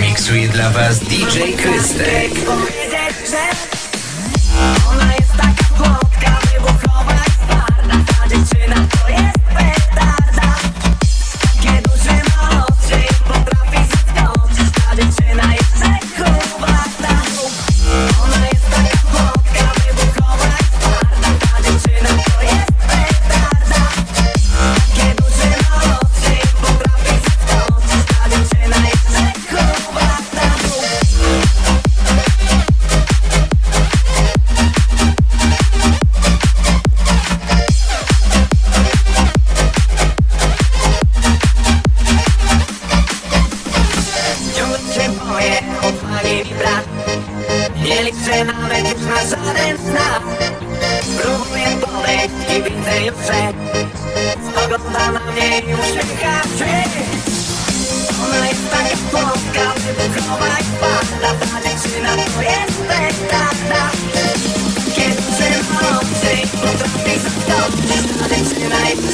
Miksuje dla Was DJ Krystek. Nie liczę nawet już na żaden znak. Próbuję podejść i widzę już, że Spogląda na mnie i uśmiecha się. Ona jest taka słodka, wybuchowa i twarda Ta dziewczyna to jest petarda Kiedy się ma oczy, potrafi zaskoczyć Ta dziewczyna jest